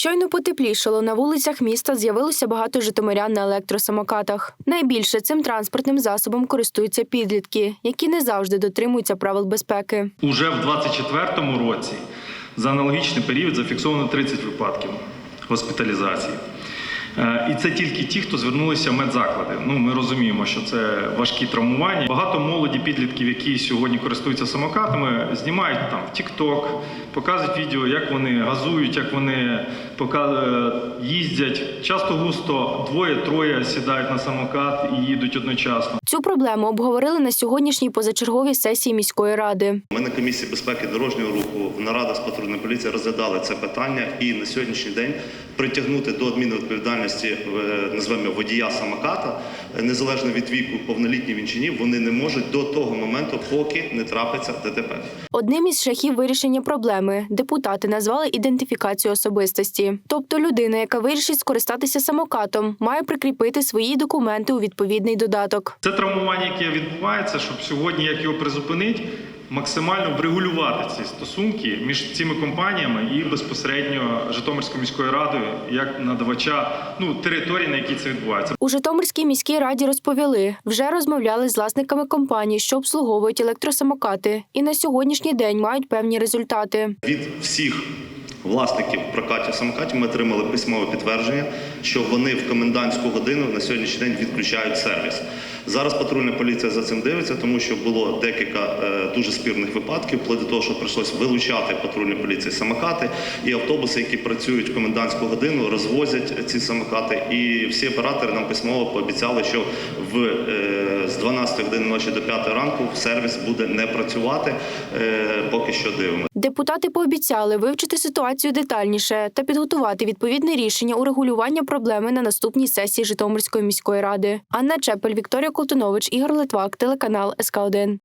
Щойно потеплішало на вулицях міста з'явилося багато житомирян на електросамокатах. Найбільше цим транспортним засобом користуються підлітки, які не завжди дотримуються правил безпеки. Уже в 2024 році за аналогічний період зафіксовано 30 випадків госпіталізації. Е, І це тільки ті, хто звернулися в медзаклади. Ну, ми розуміємо, що це важкі травмування. Багато молоді підлітків, які сьогодні користуються самокатами, знімають там в TikTok, показують відео, як вони газують, як вони е, їздять. Часто густо двоє-троє сідають на самокат і їдуть одночасно. Цю проблему обговорили на сьогоднішній позачерговій сесії міської ради. Ми на комісії безпеки дорожнього руху в нарадах з патрульної поліції розглядали це питання і на сьогоднішній день притягнути до адмінвідповідальності е, назвемо водія самоката, е, незалежно від віку, повнолітній він чи ні, вони не можуть до того моменту, поки не трапиться ДТП. Одним із шляхів вирішення проблеми депутати назвали ідентифікацію особистості. Тобто людина, яка вирішить скористатися самокатом, має прикріпити свої документи у відповідний додаток. Це травмування, яке відбувається, щоб сьогодні, як його призупинити, максимально врегулювати ці стосунки між цими компаніями і безпосередньо Житомирською міською радою як надавача ну території, на якій це відбувається. У Житомирській міській раді розповіли, вже розмовляли з власниками компаній, що обслуговують електросамокати, і на сьогоднішній день мають певні результати. Від всіх власників прокатів самокатів ми отримали письмове підтвердження, що вони в комендантську годину на сьогоднішній день відключають сервіс. Зараз патрульна поліція за цим дивиться, тому що було декілька е, дуже спірних випадків, вплоть до того, що прийшлось вилучати патрульній поліції самокати і автобуси, які працюють в комендантську годину, розвозять ці самокати. І всі оператори нам письмово пообіцяли, що в е, з 12 години ночі до 5 ранку сервіс буде не працювати. Е, поки що дивимося. Депутати пообіцяли вивчити ситуацію детальніше та підготувати відповідне рішення у регулювання проблеми на наступній сесії Житомирської міської ради. Анна Чепель, Вікторія Колтунович, Ігор Литвак, телеканал СК 1